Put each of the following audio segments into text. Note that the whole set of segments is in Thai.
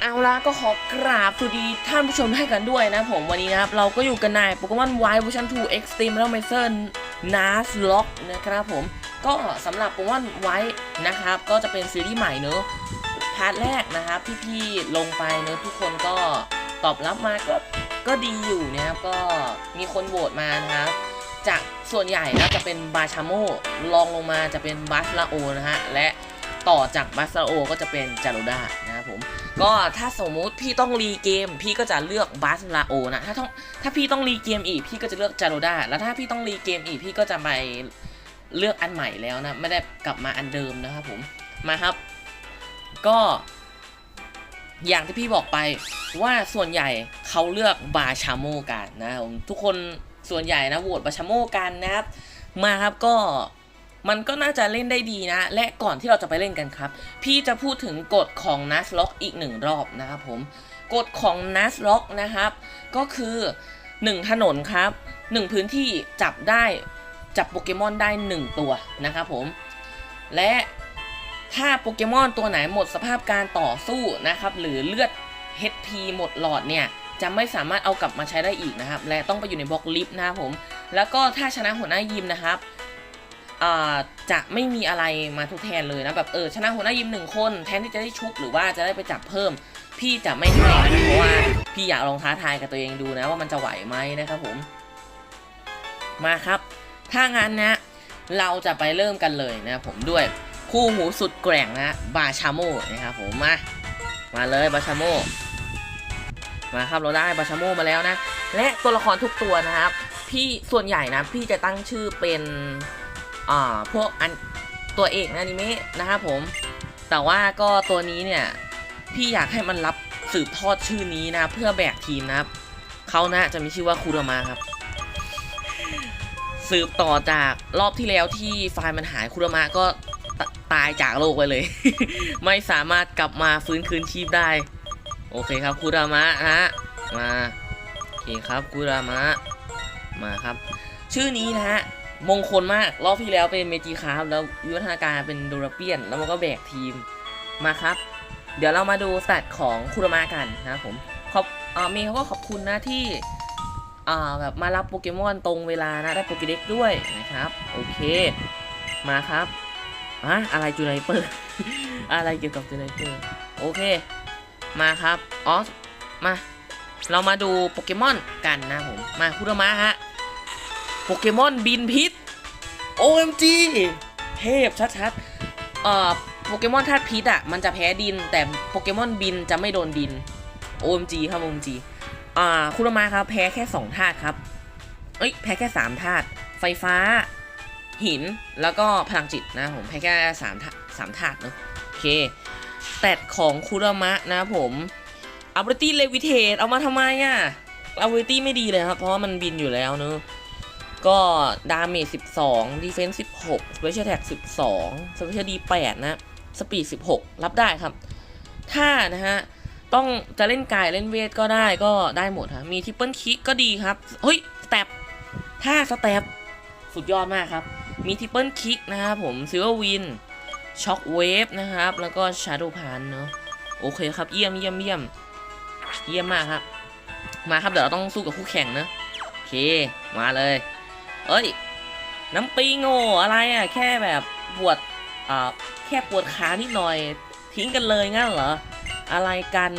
เอาละก็ขอกราบสวัสดีท่านผู้ชมให้กันด้วยนะผมวันนี้นะครับ เราก็อยู่กันในโปเกมอนไวท์เวอร์ชัน2 Extreme แล้ว m a เซอร์นาสล็อกนะครับผม ก็สำหรับโปเกมอนไวท์นะครับ ก็จะเป็นซีรีส์ใหม่เนอะพาร์ทแรกนะครับที่พี่ลงไปเนอะทุกคนก็ตอบรับมาก็ก็ดีอยู่นะครับ ก็มีคนโหวตมานะครับจากส่วนใหญ่นะจะเป็นบาชาโมลองลงมาจะเป็นบัสลาโอนะฮะและต่อจากบัสลาโอก็จะเป็นจารุดานะ ก็ถ้าสมมุติพี่ต้องรีเกม พี่ก็จะเลือกบัสลาโอนะ ถ้าต้องถ้าพี่ต้องรีเกมอีกพี่ก็จะเลือกจารุดาแล้วถ้าพี่ต้องรีเกมอีกพี่ก็จะไปเลือกอันใหม่แล้วนะ ไม่ได้กลับมาอันเดิมนะครับผม มาครับ ก็ อย่างที่พี่บอกไปว่าส่วนใหญ่เขาเลือกบาชาโมกันนะผมทุกคนส่วนใหญ่นะโหวตบาชาโมกันนะครับ มาครับก็ มันก็น่าจะเล่นได้ดีนะ และก่อนที่เราจะไปเล่นกันครับ พี่จะพูดถึงกฎของ n a s l o c k อีกหนึ่งรอบนะครับผมกฎของ n a s l o c k นะครับ ก็คือ 1 ถนนครับ 1 พื้นที่จับได้จับโปเกมอนได้ 1 ตัวนะครับผม และถ้าโปเกมอนตัวไหนหมดสภาพการต่อสู้นะครับ หรือเลือด HP หมดหลอดเนี่ย จะไม่สามารถเอากลับมาใช้ได้อีกนะครับ และต้องไปอยู่ในบล็อกลิฟต์นะครับผม แล้วก็ถ้าชนะหัวหน้ายิมนะครับ จะไม่มีอะไรมาทดแทนเลยนะแบบเออชนะหัวหน้ายิมหนึ่งคนแทนที่จะได้ชุบหรือว่าจะได้ไปจับเพิ่ม พี่จะไม่ให้นะเพราะว่าพี่อยากลองท้าทายกับตัวเองดูนะว่ามันจะไหวไหมนะครับผมมาครับ ถ้างั้นนะ เราจะไปเริ่มกันเลยนะผมด้วยคู่หูสุดแกร่งนะบาชาโมนะครับผมมามาเลยบาชาโมมาครับเราได้บาชาโมมาแล้วนะ และตัวละครทุกตัวนะครับ พี่ส่วนใหญ่นะ พี่จะตั้งชื่อเป็น อ่าพวกอันตัวเอกในอนิเมะนะครับผม แต่ว่าก็ตัวนี้เนี่ย พี่อยากให้มันรับสืบทอดชื่อนี้นะ เพื่อแบกทีมนะครับเขานะจะมีชื่อว่าคูรามาครับ สืบต่อจากรอบที่แล้วที่ไฟล์มันหายคุรามะก็ตายจากโลกไปเลย ไม่สามารถกลับมาฟื้นคืนชีพได้ โอเคครับคุรามะนะฮะมาโอเคครับคุรามะมาครับ ชื่อนี้นะฮะ มงคลมาก รอบที่แล้วเป็นเมจิคาร์แล้ววิวัฒนาการเป็นโดราเปียน แล้วมันก็แบกทีมมาครับ เดี๋ยวเรามาดูสแตทของคุรมะกันนะครับผมขอบอเมย์เขาก็ขอบคุณนะที่อ่าแบบมารับโปเกมอนตรงเวลานะได้โปเกเด็กด้วยนะครับ โอเค มาครับอะอะไรจูไนเปอร์อะไรเกี่ยวกับจูไนเปอร์โอเค มาครับอ๋อมา เรามาดูโปเกมอนกันนะผม มาคุรมะฮะโปเกมอนบินพิษ OMG เทพชัดๆเอ่อโปเกมอนธาตุพิษอะมันจะแพ้ดิน แต่โปเกมอนบินจะไม่โดนดิน OMG ครับ OMG อ่าคุรามะครับแพ้แค่2ธาตุครับเอ้ยแพ้แค่3ธาตุไฟฟ้า หินแล้วก็พลังจิตนะผมแพ้แค่3ธาตุสามธาตุเนอะโอเค แตดของคุรามะนะผม ability levitate เอามาทำไมอะ ability ไม่ดีเลยครับ เพราะว่ามันบินอยู่แล้วเนอะ ก็ดาเมจ12 defense 16 special attack 12 special d 8นะ speed 16 รับได้ครับ ถ้านะฮะ ต้องจะเล่นกายเล่นเวทก็ได้ก็ได้หมดฮะมีทิปเปิลคิกก็ดีครับ เฮ้ย สเต็ปถ้าสเต็ปสุดยอดมากครับ มีทิปเปิลคิกนะครับผมซิลเวอร์วินช็อคเวฟนะครับ แล้วก็ชาร์โดพานเนาะโอเคครับ เยี่ยมเยี่ยมเยี่ยมเยี่ยมมากครับ มาครับ เดี๋ยวเราต้องสู้กับคู่แข่งนะโอเค มาเลย เอ้ย น้ำปิงโง่อะไรอะ แค่แบบปวดอ่าแค่ปวดขานิดหน่อย ทิ้งกันเลยงั้นเหรอ อะไรกัน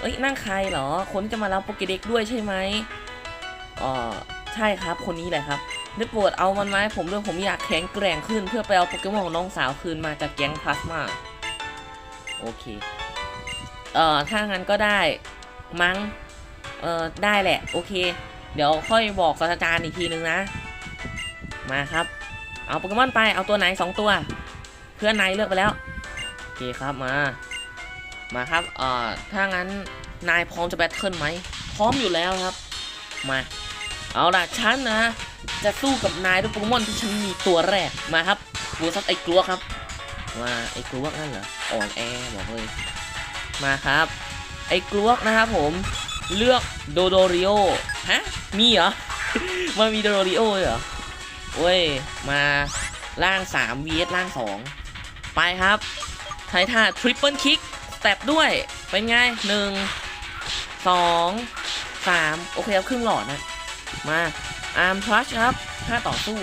เอ้ย นั่งใครเหรอ คนจะมารับโปเกเด็กด้วยใช่ไหมอ๋อใช่ครับ คนนี้แหละครับ ได้โปรดเอามันไหมผมด้วยผมอยากแข็งแกร่งขึ้นเพื่อไปเอาโปเกมอนของน้องสาวคืนมาจากแก๊งพลาสมาโอเค เอ่อ ถ้างั้นก็ได้ มั้ง เอ่อ ได้แหละ โอเค เดี๋ยวค่อยบอกศาสตราจารย์อีกทีนึงนะ มาครับ เอาโปเกมอนไป เอาตัวไหนสองตัว เพื่อนนายเลือกไปแล้ว โอเคครับมา มาครับ เอ่อ ถ้างั้นนายพร้อมจะแบทเทิลไหม พร้อมอยู่แล้วครับ มา เอาล่ะฉันนะ จะสู้กับนายด้วยโปเกมอนที่ฉันมีตัวแรก มาครับกูซักไอ้กลัวครับมาไอ้กลัวนั่นเหรอ อ่อนแอบอกเลย มาครับ ไอ้กลัวนะครับผม เลือกโดโดริโอ ฮะ มีเหรอ มันมีโดโดริโอเหรอเว้ย มาล่าง 3 vs ล่าง 2 ไปครับใช้ท่าทริปเปิลคิกสเตต็ปด้วย เป็นไงหนึ่งสองสามโอเคครับครึ่งหลอดนะ มาอาร์มพลัชครับถ้าต่อสู้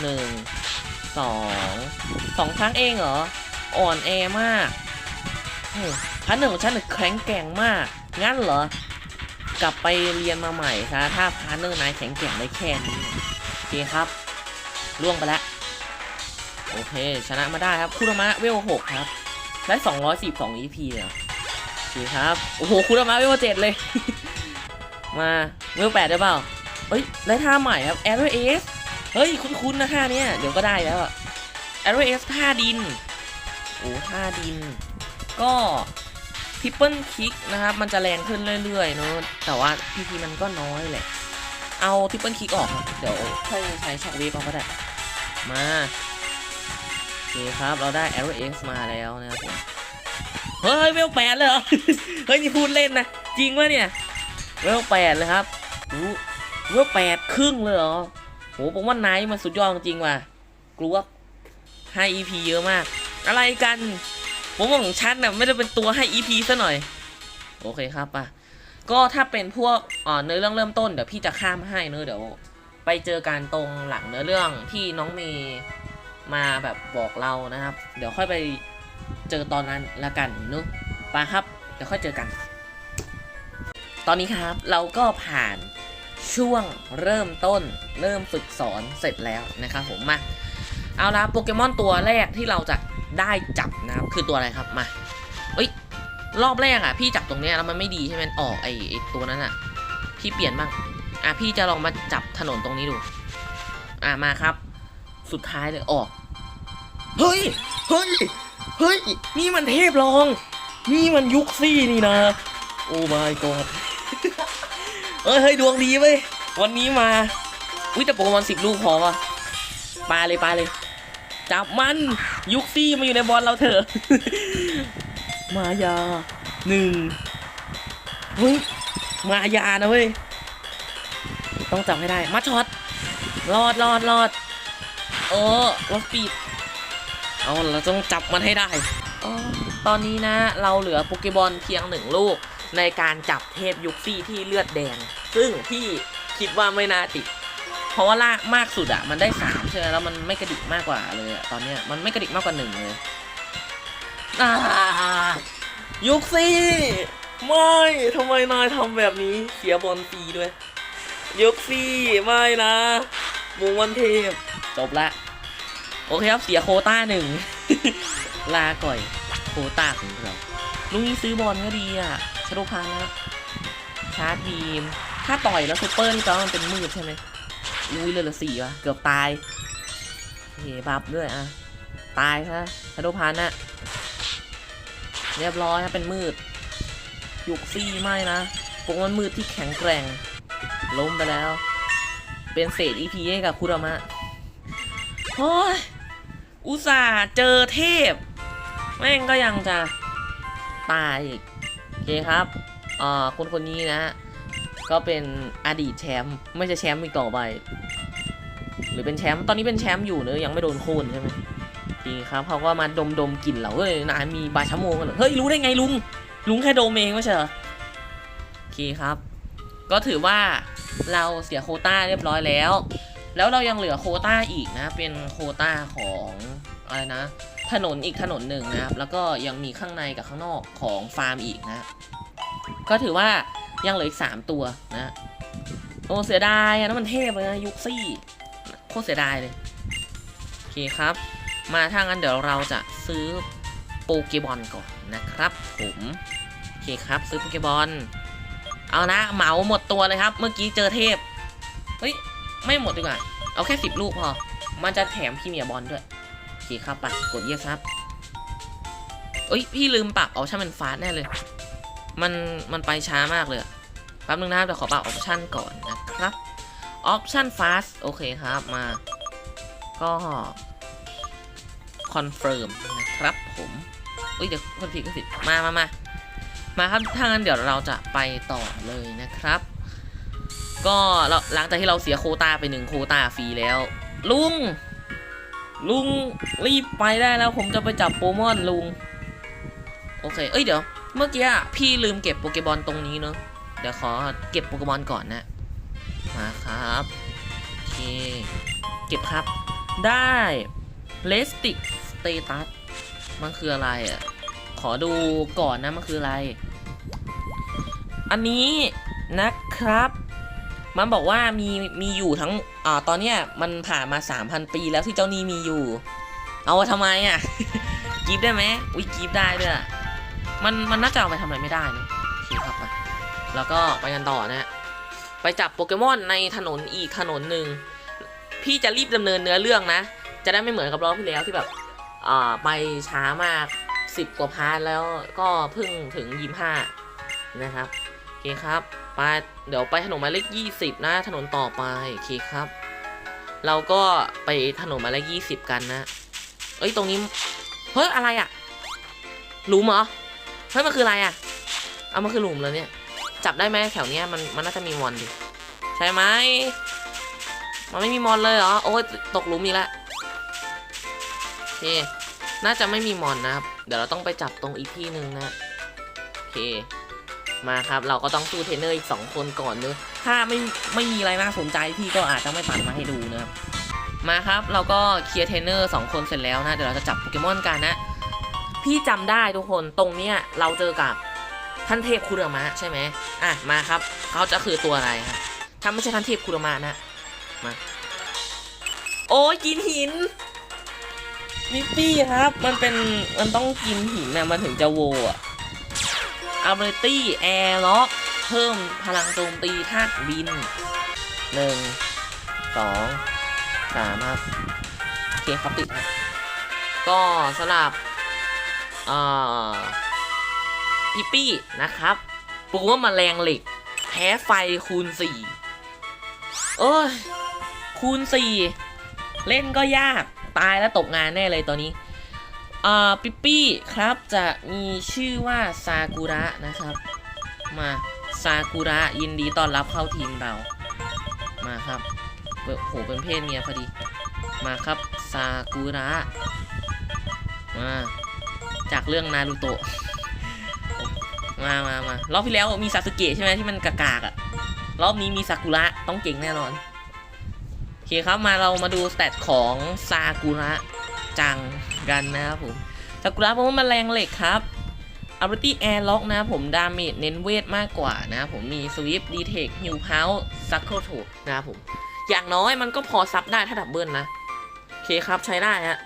หนึ่งสองสองครั้งเองเหรอ อ่อนแอมากพันหนึ่งของฉันแข็งแกร่งมาก งั้นเหรอ กลับไปเรียนมาใหม่ซะถ้าพาร์เนอร์นายแข็งแกร่งได้แค่นี้โอเคครับล่วงไปแล้วโอเค ชนะมาได้ครับคุรามะเวลหกครับ ได้242 EP เลยเหรอโอเคครับ โอ้โหคุรามะเวลเจ็ดเลย มาเวลแปดได้เปล่าเฮ้ย ได้ท่าใหม่ครับ a r r o w S เฮ้ย คุ้นๆนะท่าเนี้ยเดี๋ยวก็ได้แล้วอะ a r r o w S ท่าดิน โอ้ท่าดิน ก็ ทิปเปิลคิกนะครับมันจะแรงขึ้นเรื่อยๆเนอะแต่ว่าพีพีมันก็น้อยแหละ เอาทิปเปิลคิกออกครับเดี๋ยวค่อยใช้ช็อคเวฟเอาก็ได้มาโอเคครับเราได้ Arrow X มาแล้วนะครับผมเฮ้ยเวลแปดเลยเหรอเฮ้ยนี่พูดเล่นนะจริงวะเนี่ยเวลแปดเลยครับอู้เวลแปดครึ่งเลยเหรอโหผมว่าไนท์มันสุดยอดจริงว่ะกลัวให้ EP เยอะมาก อะไรกัน ผมว่าของฉันน่ะไม่ได้เป็นตัวให้ EP ซะหน่อย โอเคครับอะก็ถ้าเป็นพวกอ่าเนื้อเรื่องเริ่มต้นเดี๋ยวพี่จะข้ามให้เนื้อเดี๋ยว ไปเจอการตรงหลังเนื้อเรื่องที่น้องเมย์มาแบบบอกเรานะครับ เดี๋ยวค่อยไปเจอตอนนั้นละกันเนอะไปครับ เดี๋ยวค่อยเจอกัน ตอนนี้ครับเราก็ผ่านช่วงเริ่มต้น เริ่มฝึกสอนเสร็จแล้วนะครับผมมาเอาละโปเกมอนตัวแรกที่เราจะ ได้จับนะครับ คือตัวอะไรครับมาเอ้ยรอบแรกอะพี่จับตรงเนี้ยแล้วมันไม่ดีใช่ไหมออกไอไอตัวนั้นอะ พี่เปลี่ยนบ้างอะพี่จะลองมาจับถนนตรงนี้ดู อะมาครับ สุดท้ายเลยออก เฮ้ย เฮ้ย เฮ้ย นี่มันเทพรอง นี่มันยุคซี่นี่นะ โอ้ my god เอ้ยเฮ้ยดวงดีเว้ยวันนี้มา อุ้ยแต่โปเกมอนสิบลูกพอวะปาเลยปาเลย จับมัน ยุคซี่มาอยู่ในบอลเราเถอะ มายาหนึ่งเฮ้ยมายานะเว้ย ต้องจับให้ได้ มาช็อต รอดรอดรอดเออรถปีด เอาเราต้องจับมันให้ได้อตอนนี้นะ เราเหลือโปเกบอลเพียงหนึ่งลูกในการจับเทพยุคซี่ที่เลือดแดง ซึ่งพี่คิดว่าไม่น่าติด เพราะว่าลากมากสุดอะมันได้สามใช่ไหมแล้วมันไม่กระดิกมากกว่าเลยอะตอนเนี้ยมันไม่กระดิกมากกว่าหนึ่งเลยยุคซี่ไม่ทำไมนายทำแบบนี้เสียบอลฟรีด้วย ยุคซี่ไม่นะมุงวันเทพจบละโอเคครับเสียโคต้าหนึ่งลาก่อยโคต้าของเราลุงนี้ซื้อบอลก็ดีอะชโดพาแล้วชาร์จบีม ถ้าต่อยแล้วซูเปอร์นี่ก็มันเป็นมืดใช่ไหม อุ้ยเหลยละสี่วะเกือบตายเคบับด้วยอะ ตายซะชโดพานะเรียบร้อยครับเป็นมืด ยุกซี่ไม่นะโปกมอนมืดที่แข็งแกร่ง ล้มไปแล้ว เป็นเศษ EP ให้กับคุรามะโอ้ยอุตส่าห์เจอเทพ แม่งก็ยังจะตายอีกโอเคครับ อ่า คนคนนี้นะ ก็เป็นอดีตแชมป์ไม่ใช่แชมป์อีกต่อไป หรือเป็นแชมป์ตอนนี้เป็นแชมป์อยู่เนอะยังไม่โดนโค่นใช่ไหมโอเคครับเขาก็มาดมดมกลิ่นเราเฮ้ยนายมีบาชโมงกันเหรอเฮ้ยรู้ได้ไงลุงลุงแค่ดมเองไม่ใช่เหรอโอเคครับ ก็ถือว่าเราเสียโคต้าเรียบร้อยแล้ว แล้วเรายังเหลือโคต้าอีกนะ เป็นโคต้าของอะไรนะ ถนนอีกถนนหนึ่งนะครับ แล้วก็ยังมีข้างในกับข้างนอกของฟาร์มอีกนะ ก็ถือว่า ยังเหลืออีกสามตัวนะโอ้เสียดายอะนั่นมันเทพเลยนะยุคซี่โคตรเสียดายเลย โอเคครับ มาถ้างั้นเดี๋ยวเราจะซื้อโปเกบอลก่อนนะครับผมโอเคครับซื้อโปเกบอลเอานะเหมาหมดตัวเลยครับ เมื่อกี้เจอเทพเฮ้ยไม่หมดดีกว่าเอาแค่สิบลูกพอ มันจะแถมพรีเมียบอลด้วยโอเคครับไปกดเยสครับเอ้ยพี่ลืมปรับออปชั่นเป็นฟาสแน่เลย มันมันไปช้ามากเลยแป๊บนึงนะครับเดี๋ยวขอปรับออปชั่นก่อนนะครับออปชั่นฟาสโอเคครับมา ก็คอนเฟิร์มนะครับผมเอ้ยเดี๋ยวคนผิดก็ผิดมามามามาครับถ้างั้นเดี๋ยวเราจะไปต่อเลยนะครับ ก็เราหลังจากที่เราเสียโคตาไปหนึ่งโคตาฟรีแล้ว ลุง ลุงรีบไปได้แล้วผมจะไปจับโปเกมอนลุง โอเค เอ้ยเดี๋ยว เมื่อกี้พี่ลืมเก็บโปเกบอลตรงนี้เนอะเดี๋ยวขอเก็บโปเกบอลก่อนนะ มาครับโอเคเก็บครับ ได้เลสติกสเตตัสมันคืออะไรอะ ขอดูก่อนนะ มันคืออะไร อันนี้นะครับ มันบอกว่ามีมีอยู่ทั้ง อ่า ตอนเนี้ยมันผ่านมา 3,000 ปีแล้วที่เจ้านี่มีอยู่ เอาทำไมอะกีบได้ไหมอุ้ยกีบได้ด้วย มันมันน่าจะเอาไปทำอะไรไม่ได้นะโอเคครับมาแล้วก็ไปกันต่อนะฮะไปจับโปเกมอนในถนนอีกถนนหนึ่งพี่จะรีบดำเนินเนื้อเรื่องนะ จะได้ไม่เหมือนกับรอบที่แล้วที่แบบอ่าไปช้ามากสิบกว่าพาร์ทแล้วก็เพิ่งถึงยิมห้านะครับโอเคครับไปเดี๋ยวไปถนนหมายเลขยี่สิบนะถนนต่อไปโอเคครับ เราก็ไปถนนหมายเลขยี่สิบกันนะ เอ้ยตรงนี้เฮ้ยอะไรอะหลุมเหรอ เฮ้ยมันคืออะไรอะเอามันคือหลุมแล้วเนี่ย จับได้ไหมแถวเนี้ยมันมันน่าจะมีมอนดิ ใช่ไหม มันไม่มีมอนเลยเหรอ โอ้ยตกหลุมอีกแล้วโอเค น่าจะไม่มีมอนนะครับ เดี๋ยวเราต้องไปจับตรงอีกที่หนึ่งนะโอเค มาครับ เราก็ต้องสู้เทรนเนอร์อีก2คนก่อนเนอะถ้าไม่ไม่มีอะไรน่าสนใจพี่ก็อาจจะไม่ปัดมาให้ดูนะครับ มาครับ เราก็เคลียร์เทรนเนอร์สองคนเสร็จแล้วนะ เดี๋ยวเราจะจับโปเกมอนกันนะ พี่จำได้ทุกคนตรงเนี้ยเราเจอกับท่านเทพคุรามะใช่ไหมอะมาครับเขาจะคือตัวอะไรครับถ้าไม่ใช่ท่านเทพคุรามะนะมาโอ้ยกินหินมิปปี้ครับ มันเป็นมันต้องกินหินนะมันถึงจะโวอะ ability air lock เพิ่มพลังโจมตีธาตุบินหนึ่งสองสามครับโอเคครับติดครับก็สำหรับ ปปี้นะครับปลุกว่ามาแรงเหล็ก แพ้ไฟคูณสี่โอ้ยคูณสี่เล่นก็ยากตายแล้วตกงานแน่เลยตอนนี้อ่าปิปปี้ครับจะมีชื่อว่าซากุระนะครับ มาซากุระยินดีต้อนรับเข้าทีมเรามาครับโหเป็นเพศเมียพอดี มาครับซากุระมา จากเรื่องนารูโตะมามามารอบที่แล้วมีซาสึเกะใช่ไหมที่มันกากๆอะรอบนี้มีซากุระต้องเก่งแน่นอนโอเคครับมาเรามาดูสเตตของซากุระจังกันนะครับผมซากุระเพราะว่ามันแรงเหล็กครับ Ability Air Lock นะครับผมดาเมจเน้นเวทมากกว่านะผมมี Swift Detect Heal Power Suckle to นะผมอย่างน้อยมันก็พอซับได้ถ้าดับเบิลนะ โอเคครับใช้ได้ฮะ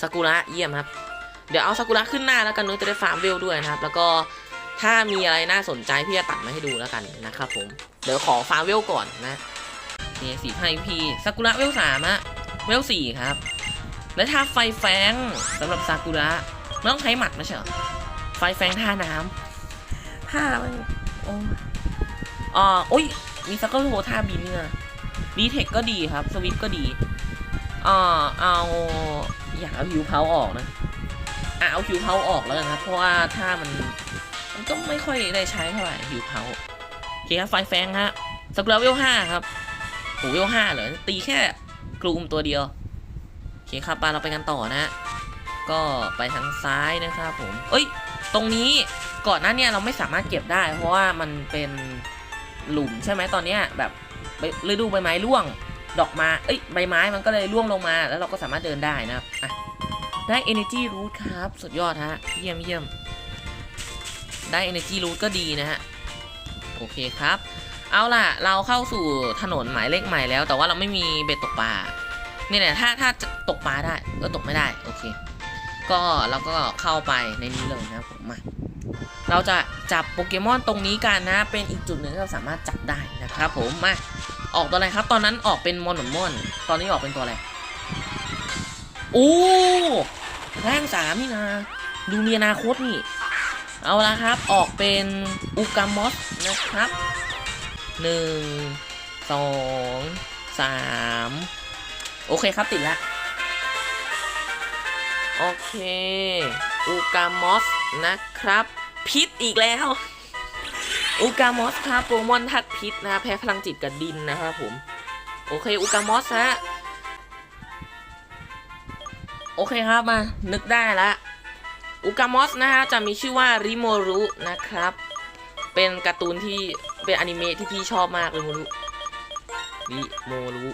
ซากุระเยี่ยมครับ เดี๋ยวเอาซากุระขึ้นหน้าแล้วกันเนื้อะจะได้ฟาร์มเวลด้วยนะครับ แล้วก็ถ้ามีอะไรน่าสนใจพี่จะตัดมาให้ดูแล้วกันนะครับผม เดี๋ยวขอฟาร์มเวลก่อนนะนี่สี่ให้พี่ซากุระเวลสามอะเวลสี่ครับ และถ้าไฟแฟงสำหรับซากุระไม่ต้องใช้หมัดไม่ใช่เหรอไฟแฟงท่าน้ำท่ามันโอ้อ่าโอ้ยมีซักเกอร์โฮท่าบินเนี่ยดีเทคก็ดีครับ สวิตก็ดีอ่าเอาอยากเอาฮิวเพาออกนะ อะเอาฮิวเพาออกแล้วกันครับ เพราะว่าถ้ามันมันก็ไม่ค่อยได้ใช้เท่าไหร่ฮิวเพาโอเคครับไฟแฟงฮะสกุลเวลห้าครับโหเวลห้าเหรอตีแค่กลุ่มตัวเดียวโอเคครับไปเราไปกันต่อนะ ก็ไปทางซ้ายนะครับผม เอ้ย ตรงนี้ก่อนหน้าเนี่ยเราไม่สามารถเก็บได้ เพราะว่ามันเป็นหลุมใช่ไหมตอนเนี้ยแบบฤดูใบไม้ร่วงดอกม้เอ้ยใบไม้มันก็เลยร่วงลงมา แล้วเราก็สามารถเดินได้นะครับอะ ได้ energy root ครับ สุดยอดฮะ เยี่ยมเยี่ยมได้ energy root ก็ดีนะฮะ โอเคครับ เอาล่ะ เราเข้าสู่ถนนหมายเลขใหม่แล้ว แต่ว่าเราไม่มีเบ็ดตกปลาเนี่ยเนี่ยถ้าถ้าจะตกปลาได้ก็ตกไม่ได้ โอเค ก็เราก็เข้าไปในนี้เลยนะผมมาเราจะจับโปเกมอนตรงนี้กันนะ เป็นอีกจุดหนึ่งที่เราสามารถจับได้นะครับผมมาออกตัวอะไรครับ ตอนนั้นออกเป็นมอนหนมอน ตอนนี้ออกเป็นตัวอะไร โอ้แรงสามนี่นะดูมีอนาคตนี่ เอาละครับ ออกเป็นอูกามอสนะครับหนึ่งสองสามโอเคครับติดละโอเค อูกามอสนะครับ พิษอีกแล้ว อูกามอสครับโปรโมอนทัดพิษนะแพ้พลังจิตกับดินนะครับผม โอเค อูกามอสฮะ โอเคครับมา นึกได้ละอุกามอสนะฮะจะมีชื่อว่าริโมรุนะครับ เป็นการ์ตูนที่เป็นอนิเมะที่พี่ชอบมากริโมรุริโมรุ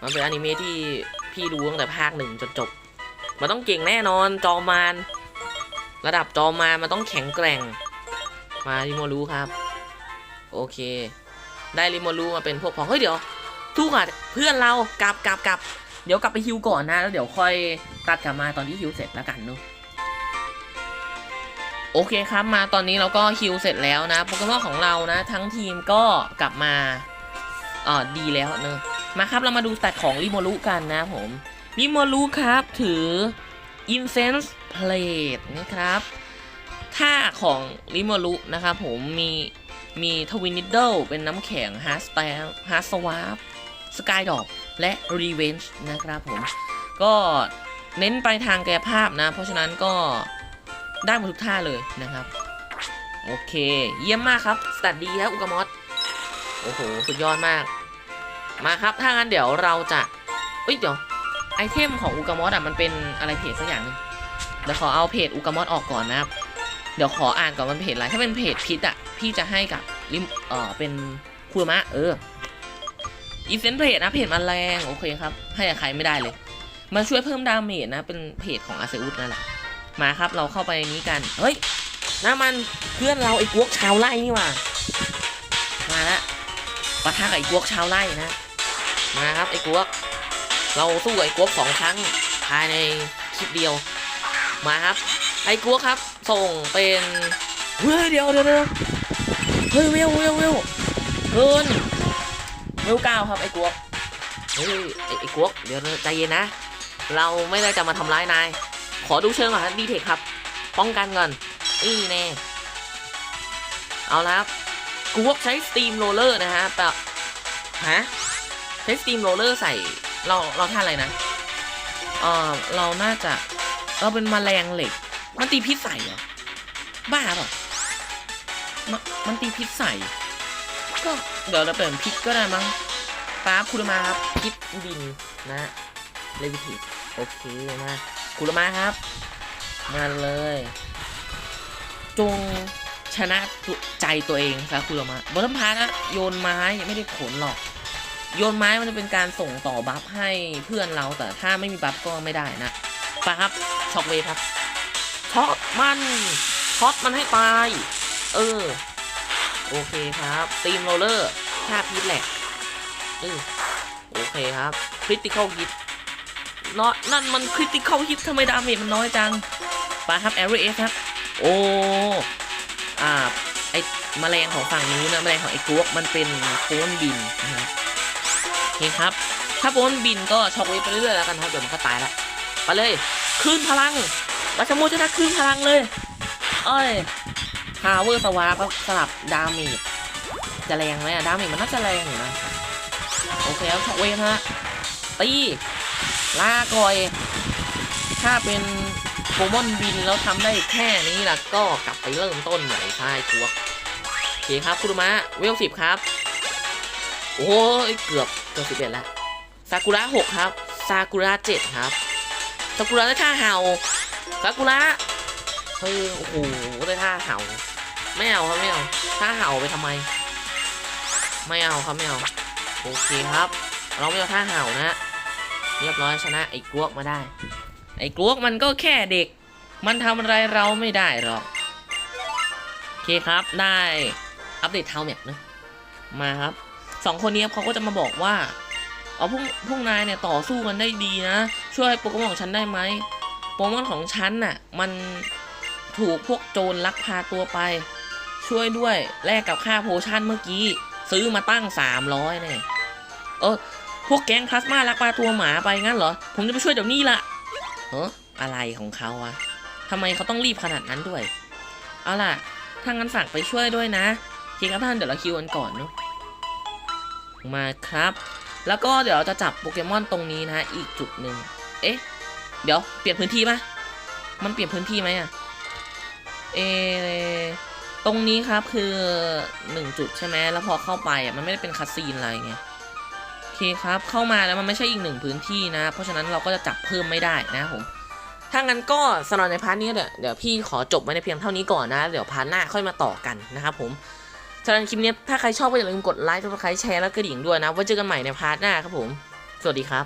มันเป็นอนิเมะที่พี่ดูตั้งแต่ภาคหนึ่งจนจบ มันต้องเก่งแน่นอนจอมาน ระดับจอมานมันต้องแข็งแกร่ง มาริโมรุครับ โอเค ได้ริโมรุมาเป็นพวกพ้องเฮ้ยเดี๋ยวทุกอะเพื่อนเรากลับกลับกลับ เดี๋ยวกลับไปฮิวก่อนนะ แล้วเดี๋ยวค่อยตัดกลับมาตอนที่ฮิวเสร็จแล้วกันเนอะโอเคครับมาตอนนี้เราก็ฮิวเสร็จแล้วนะโปเกมอนของเรานะ ทั้งทีมก็กลับมาเออดีแล้วเนอะมาครับเรามาดูสแตทของริโมรุกันนะผมริโมรุครับถือ Incense Plate นะครับท่าของริโมรุนะครับผมมีมีทวินิดเดิลเป็นน้ำแข็งฮาร์ส t ต l ฮาร์สวาร์สกายดอก และรีเวนจ์นะครับผม ก็เน้นไปทางกายภาพนะ เพราะฉะนั้นก็ได้หมดทุกท่าเลยนะครับ โอเค เยี่ยมมากครับ สตัดดีครับอุกามอสโอ้โห สุดยอดมาก มาครับ ถ้างั้นเดี๋ยวเราจะเอ้ยเดี๋ยวไอเทมของอุกามอสอะมันเป็นอะไรเพจสักอย่างนึงเดี๋ยวขอเอาเพจอุกามอสออกก่อนนะครับ เดี๋ยวขออ่านก่อนมันเพจอะไรถ้าเป็นเพจพิษอะพี่จะให้กับริมเออเป็นคุรมะเออ อีเวนต์เพจนะเพจมันแรงโอเคครับ ให้ใครไม่ได้เลย มาช่วยเพิ่มดาเมจนะ เป็นเพจของอาเซอุสนั่นแหละมาครับเราเข้าไปในนี้กัน เฮ้ยน้ำมันเพื่อนเราไอ้กวกชาวไร่นี่ว่ามาละปะทะกับไอ้กวกชาวไร่นะมาครับไอ้กวก เราสู้กับไอ้กวกสองครั้งภายในคลิปเดียว มาครับ ไอ้กวกครับ ส่งเป็นเฮ้ยเดี๋ยวเดี๋ยวเดี๋ยวเฮ้ยเวลเวลเวลเกิน เวลเก้าครับไอ้กวกเฮ้ยไอ้ไอ้กวกเดี๋ยวใจเย็นนะ เราไม่ได้จะมาทำร้ายนาย ขอดูเชิงก่อนครับดีเทคครับ ป้องกันก่อนนี่แน่เอาละครับกวกใช้สตีมโรลเลอร์นะฮะแต่ฮะใช้สตีมโรลเลอร์ใส่เราเราท่าอะไรนะเออเราน่าจะเราเป็นมแมลงเหล็ก มันตีพิษใส่เหรอบ้าเปล่ะมนมันตีพิษใส่ ก็เดี๋ยวเราเปลี่ยนพิษก็ได้มั้งป้าคุณมาครับพิษดินนะเลวิทีโอเคมาคุณมาครับ มาเลย จงชนะใจตัวเองซะคุณมาบอลพานะโยนไม้ยังไม่ได้ผลหรอก โยนไม้มันจะเป็นการส่งต่อบัฟให้เพื่อนเราแต่ถ้าไม่มีบัฟก็ไม่ได้นะไปครับช็อกเวฟครับช็อตมันช็อตมันให้ตาย เออ โอเคครับตีมโรลเลอร์ท่าพิษแหลกเออโอเคครับคริติคอลฮิตเนาะนั่นมันคริติคอลฮิตทำไมดาเมจมันน้อยจังไปครับแอรเอสครับโอ้อ่าไอแมลงของฝั่งนู้นนะแมลงของไอ้กวกมันเป็นโคนบินนะครับโอเคครับ ถ้าโคนบินก็ช็อกเวฟไปเรื่อยๆแล้วกันครับเดี๋ยวมันก็ตายละไปเลยคลื่นพลังวัชโมจะทักครึ่งพลังเลยเอ้ย พาวเวอร์สวาร์ปสลับดาเมจจะแรงไหมอะดาเมจมันน่าจะแรงอยู่นะ โอเคแล้วช็อกเวฟฮะ ตีลากอย ถ้าเป็นโปมอนบินแล้วทำได้แค่นี้ล่ะก็กลับไปเริ่มต้นใหม่ใช่ครัวโอเคครับคุรุมะเวลสิบครับ โอ้ยเกือบเกือบสิบเอ็ดล้วซากุระหกครับซากุระเจ็ดครับซากุระได้ท่าเห่าซากุระเฮ้ยโอ้โหได้ท่าเห่า ไม่เอาครับไม่เอาท่าเห่าไปทำไม ไม่เอาครับไม่เอา โอเคครับ เราไม่เอาท่าเห่านะ เรียบร้อยชนะไอ้กวกมาได้ ไอ้กวกมันก็แค่เด็ก มันทำอะไรเราไม่ได้หรอก โอเคครับได้อัปเดตเท้าแมปนะ มาครับสองคนนี้เขาก็จะมาบอกว่าเอาพวกพวกนายเนี่ยต่อสู้กันได้ดีนะ ช่วยโปเกมอนของฉันได้ไหมโปเกมอนของฉันน่ะมันถูกพวกโจรลักพาตัวไป ช่วยด้วยแลกกับค่าโพชั่นเมื่อกี้ ซื้อมาตั้ง 300เนี่ยเออพวกแก๊งพลาสมาลักพาตัวหมาไปงั้นเหรอ ผมจะไปช่วยเดี๋ยวนี้ละเอออะไรของเขาวะทำไมเขาต้องรีบขนาดนั้นด้วย เอาล่ะ ถ้างั้นฝากไปช่วยด้วยนะโอเคครับท่านเดี๋ยวเราคิวกันก่อนเนาะมาครับ แล้วก็เดี๋ยวเราจะจับโปเกมอนตรงนี้นะ อีกจุดหนึ่งเอ๊ะ เดี๋ยวเปลี่ยนพื้นที่ปะมันเปลี่ยนพื้นที่ไหมอะเอะ ตรงนี้ครับคือหนึ่งจุดใช่ไหมแล้วพอเข้าไปอะมันไม่ได้เป็นคัสซีนอะไรไงโอเคครับเข้ามาแล้วมันไม่ใช่อีกหนึ่งพื้นที่นะ เพราะฉะนั้นเราก็จะจับเพิ่มไม่ได้นะครับผมถ้างั้นก็สำหรับในพาร์ทนี้เดี๋ยวเดี๋ยวพี่ขอจบไว้ในเพียงเท่านี้ก่อนนะ เดี๋ยวพาร์ทหน้าค่อยมาต่อกันนะครับผมสำหรับคลิปนี้ถ้าใครชอบก็อย่าลืมกดไลค์กดไลค์แชร์แล้วกระดิ่งด้วยนะไว้เจอกันใหม่ในพาร์ทหน้าครับผม สวัสดีครับ